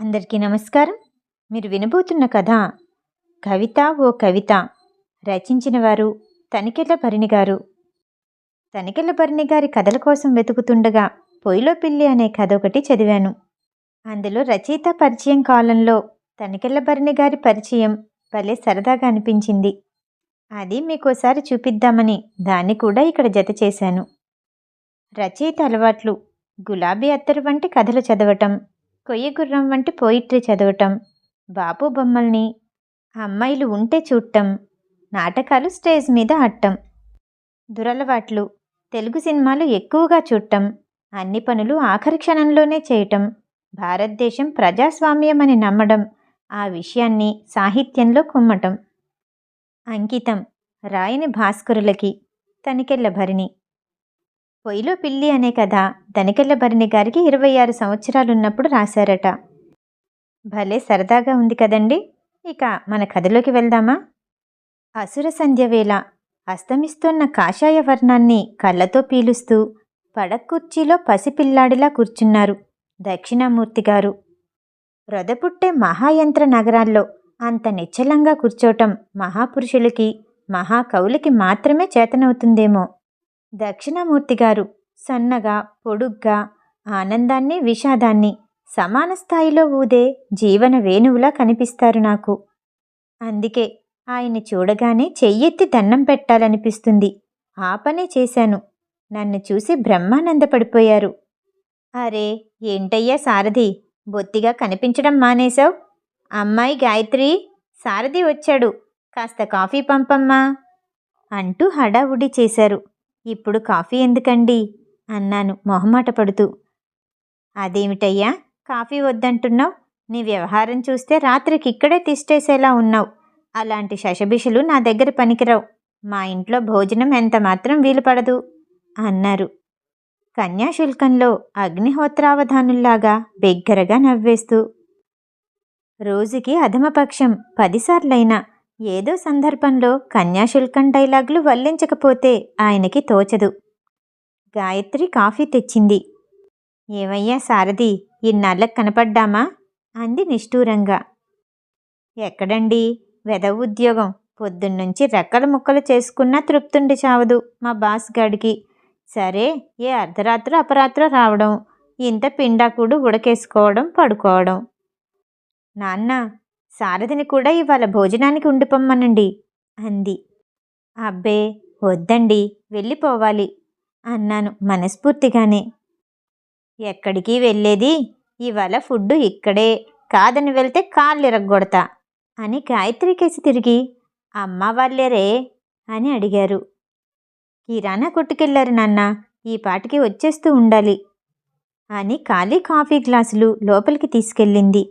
అందరికీ నమస్కారం. మీరు వినబోతున్న కథ కవిత ఓ కవిత. రచించిన వారు తనికెళ్ళ భరణి గారు. తనికెళ్ళ భరణి గారి కథల కోసం వెతుకుతుండగా పొయ్యిలో పిల్లి అనే కథ ఒకటి చదివాను. అందులో రచయిత పరిచయం కాలంలో తనికెళ్ళ భరణి గారి పరిచయం భలే సరదాగా అనిపించింది. అది మీకోసారి చూపిద్దామని దాన్ని కూడా ఇక్కడ జత చేశాను. రచయిత అలవాట్లు గులాబీ అత్తరు వంటి కథలు చదవటం కొయ్య గుర్రం వంటి పోయిట్రీ చదవటం బాపు బొమ్మల్ని అమ్మాయిలు ఉంటే చూడటం నాటకాలు స్టేజ్ మీద ఆడటం. దురలవాట్లు తెలుగు సినిమాలు ఎక్కువగా చూడటం అన్ని పనులు ఆఖరి క్షణంలోనే చేయటం భారతదేశం ప్రజాస్వామ్యం అని నమ్మడం ఆ విషయాన్ని సాహిత్యంలో కుమ్మటం. అంకితం రాయని భాస్కరులకి తనికెళ్ళ భరిణి. పొయ్యిలో పిల్లి అనే కథ తనికెళ్ళ భరణి గారికి ఇరవై ఆరు సంవత్సరాలున్నప్పుడు రాశారట. భలే సరదాగా ఉంది కదండి! ఇక మన కథలోకి వెళ్దామా? అసుర సంధ్య వేళ అస్తమిస్తోన్న కాషాయ వర్ణాన్ని కళ్ళతో పీలుస్తూ పడకుర్చీలో పసిపిల్లాడిలా కూర్చున్నారు దక్షిణామూర్తి గారు. రొదపుట్టే మహాయంత్ర నగరాల్లో అంత నిశ్చలంగా కూర్చోటం మహాపురుషులకి మహాకవులకి మాత్రమే చేతనవుతుందేమో! దక్షిణామూర్తి గారు. సన్నగా పొడుగ్గా ఆనందాన్ని విషాదాన్ని సమాన స్థాయిలో ఊదే జీవన వేణువులా కనిపిస్తారు నాకు. అందుకే ఆయన్ని చూడగానే చెయ్యెత్తి దండం పెట్టాలనిపిస్తుంది. ఆ పనే చేశాను. నన్ను చూసి బ్రహ్మానందపడిపోయారు. అరే ఏంటయ్యా సారథి బొత్తిగా కనిపించడం మానేశావు? అమ్మాయి గాయత్రి సారథి వచ్చాడు. కాస్త కాఫీ పంపమ్మా అంటూ హడావుడి చేశారు. ఇప్పుడు కాఫీ ఎందుకండి? అన్నాను మొహమాట పడుతూ. అదేమిటయ్యా? కాఫీ వద్దంటున్నావు? నీ వ్యవహారం చూస్తే రాత్రికి ఇక్కడే తిష్టేసేలా ఉన్నావు. అలాంటి శశబిషులు నా దగ్గర పనికిరావు. మా ఇంట్లో భోజనం ఎంత మాత్రం వీలుపడదు అన్నారు. కన్యాశుల్కంలో అగ్నిహోత్రావధానుల్లాగా బిగ్గరగా నవ్వేస్తూ. రోజుకి అధమపక్షం పదిసార్లైనా ఏదో సందర్భంలో కన్యాశుల్కం డైలాగులు వల్లించకపోతే ఆయనకి తోచదు. గాయత్రి కాఫీ తెచ్చింది. ఏమయ్యా సారథి ఇన్నాళ్ళకు కనపడ్డామా? అంది నిష్ఠూరంగా. ఎక్కడండి? వెద ఉద్యోగం. పొద్దున్నుంచి రెక్కల ముక్కలు చేసుకున్నా తృప్తుండి చావదు మా బాస్ గడికి. సరే ఏ అర్ధరాత్రి అపరాత్ర రావడం ఇంత పిండాకుడు ఉడకేసుకోవడం పడుకోవడం. నాన్న సారథిని కూడా ఇవాళ భోజనానికి ఉండిపోమ్మనండి అంది. అబ్బే వద్దండి వెళ్ళిపోవాలి అన్నాను మనస్ఫూర్తిగానే. ఎక్కడికి వెళ్ళేది? ఇవాళ ఫుడ్ ఇక్కడే కాదని వెళ్తే కాళ్ళు ఇరగొడతా అని గాయత్రి కేసి తిరిగి అమ్మ వాళ్ళేరే అని అడిగారు. కిరాణా కొట్టుకెళ్ళారు నాన్న ఈ పాటికి వచ్చేస్తూ ఉండాలి అని ఖాళీ కాఫీ గ్లాసులు లోపలికి తీసుకెళ్ళింది.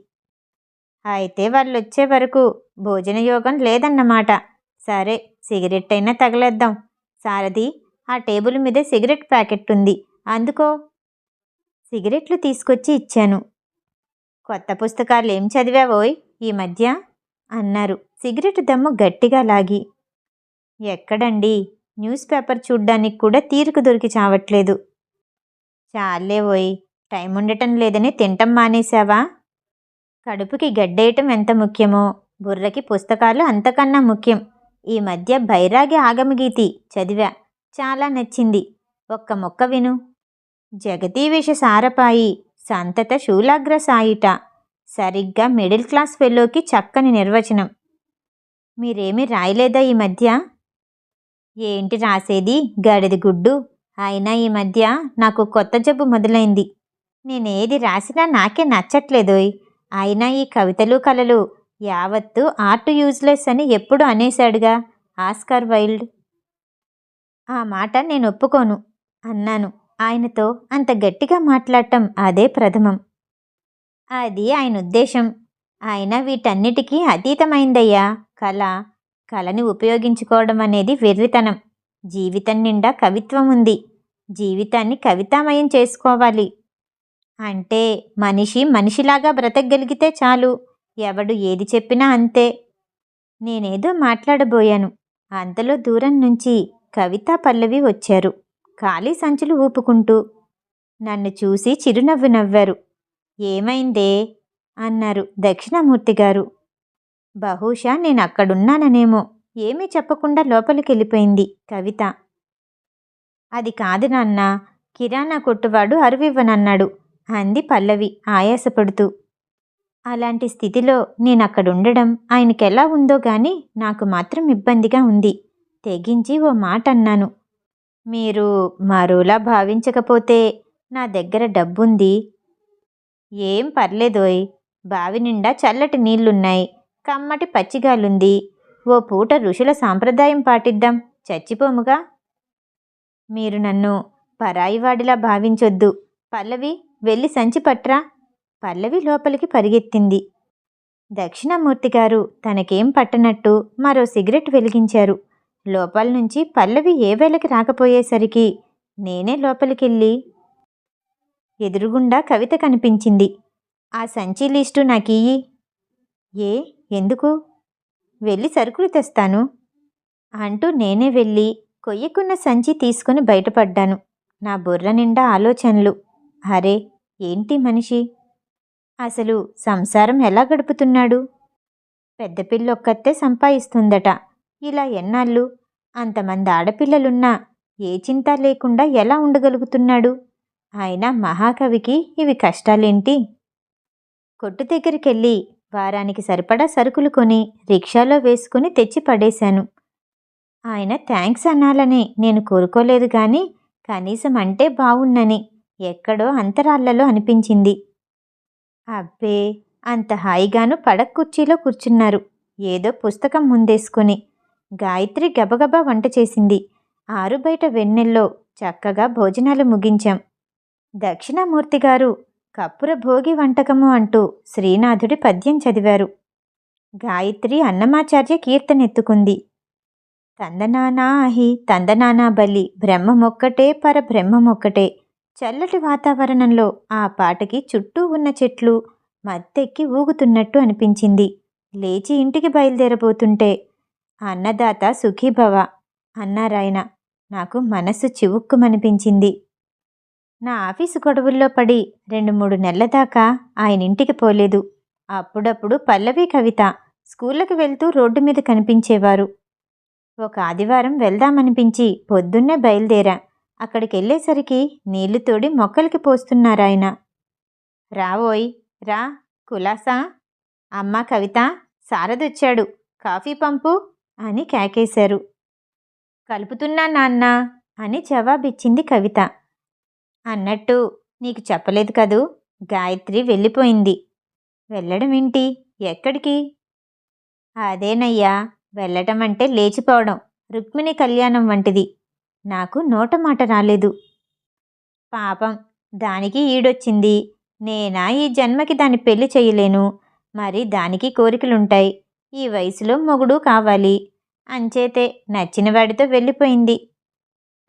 అయితే వాళ్ళు వచ్చే వరకు భోజన యోగం లేదన్నమాట. సరే సిగరెట్ అయినా తగలేద్దాం. సారథి ఆ టేబుల్ మీద సిగరెట్ ప్యాకెట్ ఉంది. అందుకో. సిగరెట్లు తీసుకొచ్చి ఇచ్చాను. కొత్త పుస్తకాలు ఏం చదివావోయ్? ఈ మధ్య? అన్నారు. సిగరెట్ దమ్ము గట్టిగా లాగి. ఎక్కడండి? న్యూస్ పేపర్ చూడ్డానికి కూడా తీరిక దొరికి చావట్లేదు. చాలే ఓయ్ టైం ఉండటం లేదని తింటం మానేశావా? కడుపుకి గడ్డేయటం ఎంత ముఖ్యమో బుర్రకి పుస్తకాలు అంతకన్నా ముఖ్యం. ఈ మధ్య బైరాగి ఆగమగీతి చదివా. చాలా నచ్చింది. ఒక్క మొక్క విను. జగతీవేష సారపాయి సంతత శూలాగ్ర సాయిట. సరిగ్గా మిడిల్ క్లాస్ ఫెలోకి చక్కని నిర్వచనం. మీరేమీ రాయలేదా ఈ మధ్య? ఏంటి రాసేది? గడిది గుడ్డు. అయినా ఈ మధ్య నాకు కొత్త జబ్బు మొదలైంది. నేనేది రాసినా నాకే నచ్చట్లేదోయ్. అయినా ఈ కవితలు కళలు యావత్తు ఆర్ట్ యూజ్లెస్ అని ఎప్పుడు అనేశాడుగా ఆస్కార్ వైల్డ్? ఆ మాట నేను ఒప్పుకోను అన్నాను. ఆయనతో అంత గట్టిగా మాట్లాడటం అదే ప్రథమం. అది ఆయన ఉద్దేశం. ఆయన వీటన్నిటికీ అతీతమైందయ్యా కళ. కళని ఉపయోగించుకోవడం అనేది వెర్రితనం. జీవితం నిండా కవిత్వం ఉంది. జీవితాన్ని కవితామయం చేసుకోవాలి. అంటే మనిషి మనిషిలాగా బ్రతకగలిగితే చాలు. ఎవడు ఏది చెప్పినా అంతే. నేనేదో మాట్లాడబోయాను. అంతలో దూరం నుంచి కవిత పల్లవి వచ్చారు. ఖాళీ సంచులు ఊపుకుంటూ నన్ను చూసి చిరునవ్వు నవ్వారు. ఏమైందే? అన్నారు దక్షిణామూర్తి గారు. బహుశా నేను అక్కడున్నాననేమో ఏమీ చెప్పకుండా లోపలికెళ్ళిపోయింది కవిత. అది కాదు నాన్న కిరాణా కొట్టువాడు అరువివ్వనన్నాడు. అంది పల్లవి ఆయాసపడుతూ. అలాంటి స్థితిలో నేనక్కడుండడం ఆయనకెలా ఉందో గాని నాకు మాత్రం ఇబ్బందిగా ఉంది. తెగించి ఓ మాట అన్నాను మీరు మరోలా భావించకపోతే నా దగ్గర డబ్బుంది. ఏం పర్లేదోయ్ బావి నిండా చల్లటి నీళ్ళున్నాయి కమ్మటి పచ్చిగాలుంది. ఓ పూట ఋషుల సాంప్రదాయం పాటిద్దాం చచ్చిపోముగా. మీరు నన్ను పరాయివాడిలా భావించొద్దు. పల్లవి వెళ్ళి సంచి పట్రా? పల్లవి లోపలికి పరిగెత్తింది. దక్షిణామూర్తి గారు తనకేం పట్టనట్టు మరో సిగరెట్ వెలిగించారు. లోపల నుంచి పల్లవి ఏ వేళకి రాకపోయేసరికి నేనే లోపలికెళ్ళి ఎదురుగుండా కవిత కనిపించింది. ఆ సంచి లిస్టు నాకియ్యి ఏ? ఎందుకు? వెళ్ళి సరుకులు తెస్తాను. అంటూ నేనే వెళ్ళి కొయ్యకున్న సంచి తీసుకుని బయటపడ్డాను. నా బుర్ర నిండా ఆలోచనలు. అరే ఏంటి మనిషి? అసలు సంసారం ఎలా గడుపుతున్నాడు? పెద్ద పిల్లొక్కతే సంపాదిస్తుందట ఇలా ఎన్నాళ్ళు? అంతమంది ఆడపిల్లలున్నా ఏ చింత లేకుండా ఎలా ఉండగలుగుతున్నాడు? ఆయన మహాకవికి ఇవి కష్టాలేంటి? కొట్టు దగ్గరికెళ్ళి వారానికి సరిపడా సరుకులు కొని రిక్షాలో వేసుకుని తెచ్చి పడేశాను. ఆయన థ్యాంక్స్ అనాలని నేను కోరుకోలేదు కానీ కనీసం అంటే బావున్నని. ఎక్కడో అంతరాళ్ళలో అనిపించింది. అబ్బే! అంత హాయిగాను పడక కుర్చీలో కూర్చున్నారు. ఏదో పుస్తకం ముందేసుకుని గాయత్రి గబగబా వంట చేసింది. ఆరు బయట వెన్నెల్లో చక్కగా భోజనాలు ముగించాం. దక్షిణామూర్తి గారు కప్పుర భోగి వంటకము అంటూ శ్రీనాథుడి పద్యం చదివారు. గాయత్రి అన్నమాచార్య కీర్తనెత్తుకుంది. తందనానాహి తందనానా బలి బ్రహ్మమొక్కటే పర బ్రహ్మమొక్కటే చల్లటి వాతావరణంలో ఆ పాటకి చుట్టూ ఉన్న చెట్లు మత్తెక్కి ఊగుతున్నట్టు అనిపించింది. లేచి ఇంటికి బయలుదేరబోతుంటే అన్నదాత సుఖీభవ అన్నారాయన నాకు మనస్సు చివుక్కుమనిపించింది. నా ఆఫీసు గొడవల్లో పడి రెండు మూడు నెలల దాకా ఆయన ఇంటికి పోలేదు. అప్పుడప్పుడు పల్లవి కవిత స్కూళ్ళకి వెళ్తూ రోడ్డు మీద కనిపించేవారు. ఒక ఆదివారం వెళ్దామనిపించి పొద్దున్నే బయలుదేరా. అక్కడికి వెళ్ళేసరికి నీళ్ళు తోడి మొక్కలకి పోస్తున్నారాయన. రావోయ్ రా కులాసా అమ్మ కవిత సారదొచ్చాడు కాఫీ పంపు అని కేకేశారు. కలుపుతున్నా నాన్న అని జవాబిచ్చింది కవిత. అన్నట్టు నీకు చెప్పలేదు కదూ గాయత్రి వెళ్ళిపోయింది. వెళ్ళడం ఏంటి ఎక్కడికి? అదేనయ్యా వెళ్ళటం అంటే లేచిపోవడం రుక్మిణి కళ్యాణం వంటిది. నాకు నోట మాట రాలేదు. పాపం దానికి ఈడొచ్చింది. నేనా ఈ జన్మకి దాన్ని పెళ్ళి చేయలేను. మరి దానికి కోరికలుంటాయి. ఈ వయసులో మొగుడు కావాలి. అంచేతే నచ్చిన వాడితో వెళ్ళిపోయింది.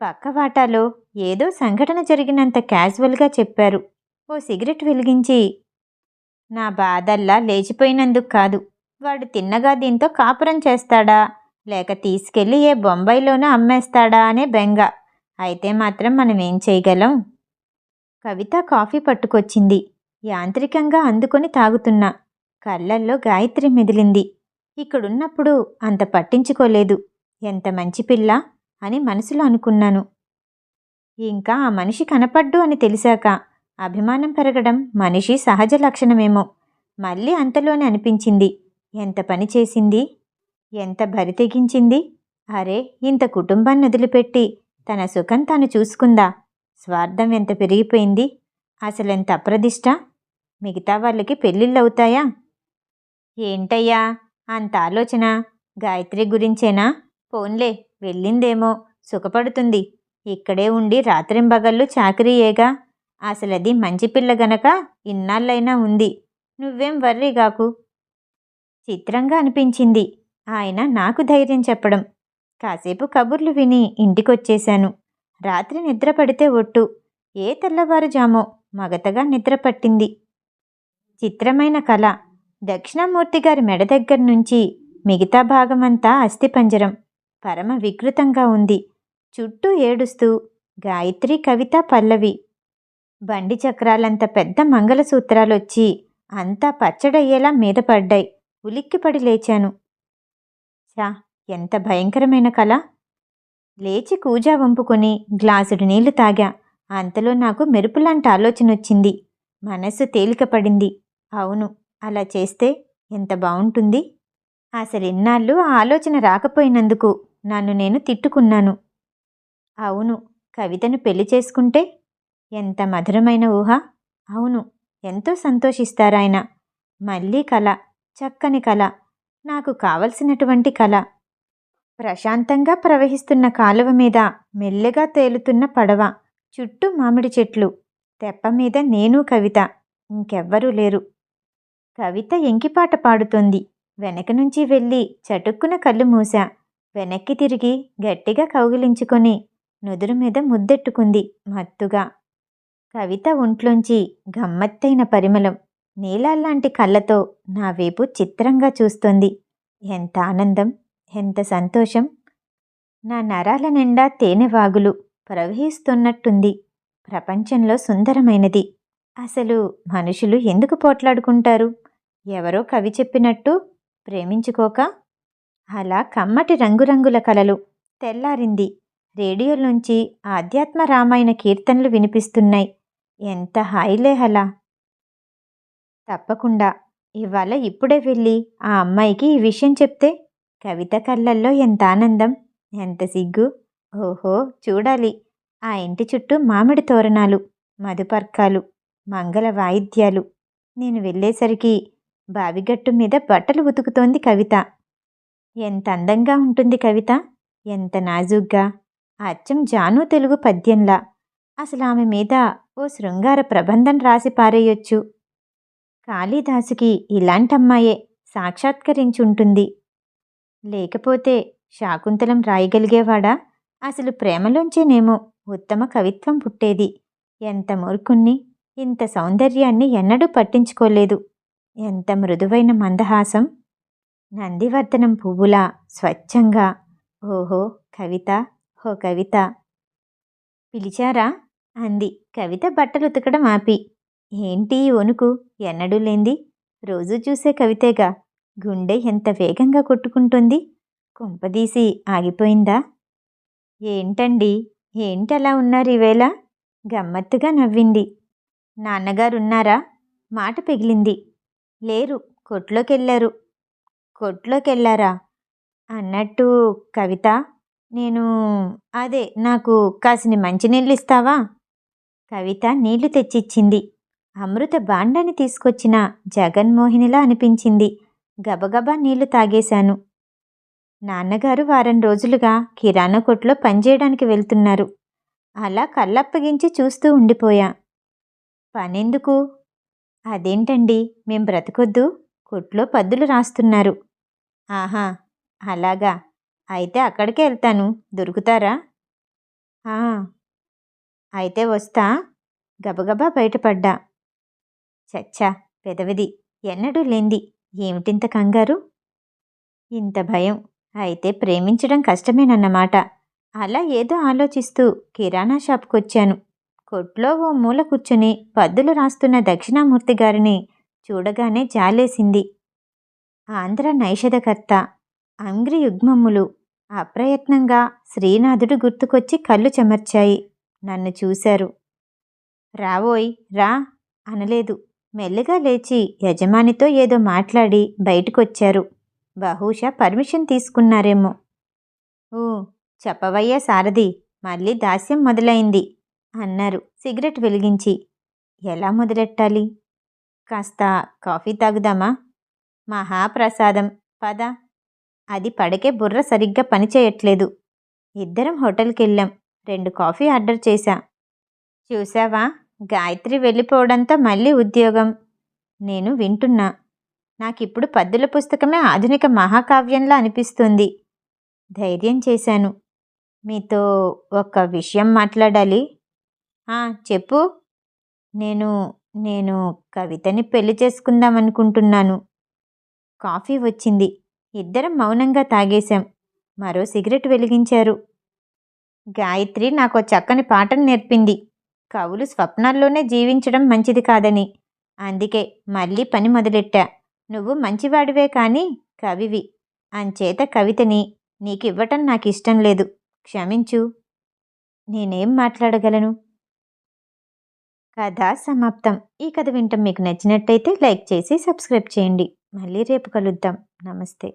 పక్క వాటాలో ఏదో సంఘటన జరిగినంత క్యాజువల్గా చెప్పారు. ఓ సిగరెట్ వెలిగించి నా బాధల్లా లేచిపోయినందుకు కాదు. వాడు తిన్నగా దీంతో కాపురం చేస్తాడా? లేక తీసుకెళ్ళి ఏ బొంబాయిలోనూ అమ్మేస్తాడా అనే బెంగ. అయితే మాత్రం మనం ఏం చేయగలం? కవిత కాఫీ పట్టుకొచ్చింది. యాంత్రికంగా అందుకొని తాగుతున్నా. కళ్ళల్లో గాయత్రి మెదిలింది. ఇక్కడున్నప్పుడు అంత పట్టించుకోలేదు. ఎంత మంచి పిల్ల అని మనసులో అనుకున్నాను. ఇంకా ఆ మనిషి కనపడ్డు అని తెలిసాక అభిమానం పెరగడం మనిషి సహజ లక్షణమేమో. మళ్ళీ అంతలోనే అనిపించింది. ఎంత పని చేసింది? ఎంత బరి తెగించింది? అరే ఇంత కుటుంబాన్ని వదిలిపెట్టి తన సుఖం తాను చూసుకుందా? స్వార్థం ఎంత పెరిగిపోయింది? అసలెంత అప్రదిష్ట? మిగతా వాళ్ళకి పెళ్ళిళ్ళవుతాయా ఏంటయ్యా అంత ఆలోచన? గాయత్రి గురించేనా? పోన్లే వెళ్ళిందేమో సుఖపడుతుంది. ఇక్కడే ఉండి రాత్రింబగళ్ళు చాకరీయేగా అసలది మంచి పిల్ల గనక ఇన్నాళ్ళైనా ఉంది. నువ్వేం వర్రీగాకు? చిత్రంగా అనిపించింది. ఆయన నాకు ధైర్యం చెప్పడం. కాసేపు కబుర్లు విని ఇంటికొచ్చేశాను. రాత్రి నిద్ర పడితే ఒట్టు. ఏ తెల్లవారుజామో మగతగా నిద్ర పట్టింది చిత్రమైన కళ. దక్షిణామూర్తి గారి మెడ దగ్గర నుంచి మిగతా భాగమంతా అస్థిపంజరం. పరమ వికృతంగా ఉంది. చుట్టూ ఏడుస్తూ గాయత్రి కవిత పల్లవి. బండి చక్రాలంత పెద్ద మంగళసూత్రాలొచ్చి అంతా పచ్చడయ్యేలా మీద పడ్డాయి. ఉలిక్కిపడి లేచాను. యా ఎంత భయంకరమైన కళ లేచి కూజా వంపుకొని గ్లాసుడు నీళ్ళు తాగా. అంతలో నాకు మెరుపులాంటి ఆలోచన వచ్చింది మనస్సు తేలిక పడింది. అవును అలా చేస్తే ఎంత బావుంటుంది? అసలు ఇన్నాళ్ళు ఆ ఆలోచన రాకపోయినందుకు నన్ను నేను తిట్టుకున్నాను. అవును కవితను పెళ్ళి చేసుకుంటే ఎంత మధురమైన ఊహ! అవును ఎంతో సంతోషిస్తారాయన. మళ్ళీ కళ చక్కని కళ నాకు కావలసినటువంటి కళ. ప్రశాంతంగా ప్రవహిస్తున్న కాలువ మీద మెల్లగా తేలుతున్న పడవ చుట్టూ మామిడి చెట్లు తెప్ప మీద నేను కవిత ఇంకెవ్వరూ లేరు. కవిత ఎంకిపాట పాడుతోంది. వెనక నుంచి వెళ్ళి చటుక్కున కళ్ళు మూసా వెనక్కి తిరిగి గట్టిగా కౌగిలించుకొని నుదురు మీద ముద్దెట్టుకుంది మత్తుగా. కవిత ఒంట్లోంచి గమ్మత్తైన పరిమళం. నీలాల్లాంటి కళ్ళతో నా వైపు చిత్రంగా చూస్తోంది. ఎంత ఆనందం ఎంత సంతోషం. నా నరాల నిండా తేనెవాగులు ప్రవహిస్తున్నట్టుంది. ప్రపంచంలో సుందరమైనది. అసలు మనుషులు ఎందుకు పోట్లాడుకుంటారు? ఎవరో కవి చెప్పినట్టు ప్రేమించుకోక? అలా కమ్మటి రంగురంగుల కలలు తెల్లారింది. రేడియో నుంచి ఆధ్యాత్మ రామాయణ కీర్తనలు వినిపిస్తున్నాయి. ఎంత హాయిలేహలా! తప్పకుండా. ఇవాళ ఇప్పుడే వెళ్ళి ఆ అమ్మాయికి ఈ విషయం చెప్తే కవిత కళ్ళల్లో ఎంత ఆనందం ఎంత సిగ్గు. ఓహో చూడాలి. ఆ ఇంటి చుట్టూ మామిడి తోరణాలు మధుపర్కాలు మంగళ వాయిద్యాలు. నేను వెళ్ళేసరికి బావిగట్టు మీద బట్టలు ఉతుకుతోంది కవిత. ఎంత అందంగా ఉంటుంది కవిత. ఎంత నాజుగ్గా. అచ్చం జాను తెలుగు పద్యంలా. అసలు ఆమె మీద ఓ శృంగార ప్రబంధం రాసి పారేయొచ్చు. కాళిదాసుకి ఇలాంటమ్మాయే సాక్షాత్కరించుంటుంది. లేకపోతే శాకుంతలం రాయగలిగేవాడా? అసలు ప్రేమలోంచేనేమో ఉత్తమ కవిత్వం పుట్టేది. ఎంత మూర్ఖుణ్ణి ఇంత సౌందర్యాన్ని ఎన్నడూ పట్టించుకోలేదు. ఎంత మృదువైన మందహాసం. నందివర్ధనం పువ్వులా స్వచ్ఛంగా. ఓహో కవిత హో కవిత. పిలిచారా? అంది. కవిత బట్టలు ఉతకడం ఆపి. ఏంటి ఈ వణుకు? ఎన్నడూ లేంది. రోజు చూసే కవితేగా. గుండె ఎంత వేగంగా కొట్టుకుంటుంది? కుంపదీసి ఆగిపోయిందా? ఏంటండి? ఏంటి అలా ఉన్నారు ఈవేళ? గమ్మత్తుగా నవ్వింది. నాన్నగారున్నారా? మాట పెగిలింది. లేరు. కొట్లోకెళ్ళారు. కొట్లోకెళ్ళారా? అన్నట్టు కవిత నేను అదే నాకు కాసిని మంచినీళ్ళు ఇస్తావా కవిత నీళ్ళు తెచ్చిచ్చింది. అమృత బాండాన్ని తీసుకొచ్చిన జగన్మోహినిలా అనిపించింది. గబగబా నీళ్ళు తాగేశాను. నాన్నగారు వారం రోజులుగా కిరాణా కొట్లో పనిచేయడానికి వెళ్తున్నారు. అలా కళ్ళప్పగించి చూస్తూ ఉండిపోయా. పనెందుకు? అదేంటండి? మేం బ్రతకొద్దు. కొట్లో పద్దులు రాస్తున్నారు. ఆహా అలాగా. అయితే అక్కడికే వెళ్తాను. దొరుకుతారా? "ఆ, అయితే వస్తా. గబగబా బయటపడ్డా. చచ్చా పెదవిది ఎన్నడూ లేంది. ఏమిటింత కంగారు? ఇంత భయం. అయితే ప్రేమించడం కష్టమేనన్నమాట. అలా ఏదో ఆలోచిస్తూ కిరాణా షాప్కొచ్చాను. కొట్లో ఓ మూల కూర్చుని పద్దులు రాస్తున్న దక్షిణామూర్తి గారిని చూడగానే జాలేసింది. ఆంధ్ర నైషధకర్త అంగ్రి యుగ్మమ్ములు అప్రయత్నంగా శ్రీనాథుడు గుర్తుకొచ్చి కళ్ళు చెమర్చాయి. నన్ను చూశారు. రావోయ్ రా అనలేదు. మెల్లగా లేచి యజమానితో ఏదో మాట్లాడి బయటకొచ్చారు. బహుశా పర్మిషన్ తీసుకున్నారేమో. ఓ చెప్పవయ్యా సారథి మళ్ళీ దాస్యం మొదలైంది అన్నారు సిగరెట్ వెలిగించి. ఎలా మొదలెట్టాలి? కాస్త కాఫీ తాగుదామా? మహాప్రసాదం పద. అది పడకే బుర్ర సరిగ్గా పనిచేయట్లేదు. ఇద్దరం హోటల్కి వెళ్ళాం రెండు కాఫీ ఆర్డర్ చేశా. చూసావా గాయత్రి వెళ్ళిపోవడంతో మళ్ళీ ఉద్యోగం. నేను వింటున్నా. నాకిప్పుడు పద్దుల పుస్తకమే ఆధునిక మహాకావ్యంలా అనిపిస్తుంది. ధైర్యం చేశాను. మీతో ఒక విషయం మాట్లాడాలి. చెప్పు. నేను నేను కవితని పెళ్ళి చేసుకుందాం అనుకుంటున్నాను. కాఫీ వచ్చింది. ఇద్దరం మౌనంగా తాగేశాం. మరో సిగరెట్ వెలిగించారు. గాయత్రి నాకు చక్కని పాటను నేర్పింది. కవులు స్వప్నాల్లోనే జీవించడం మంచిది కాదని. అందుకే మళ్ళీ పని మొదలెట్టా. నువ్వు మంచివాడివే కానీ కవివి. అంచేత కవితని నీకు ఇవ్వటం నాకు ఇష్టం లేదు. క్షమించు. నేనేం మాట్లాడగలను? కథ సమాప్తం. ఈ కథ వింటం మీకు నచ్చినట్టయితే లైక్ చేసి సబ్స్క్రైబ్ చేయండి. మళ్ళీ రేపు కలుద్దాం. నమస్తే.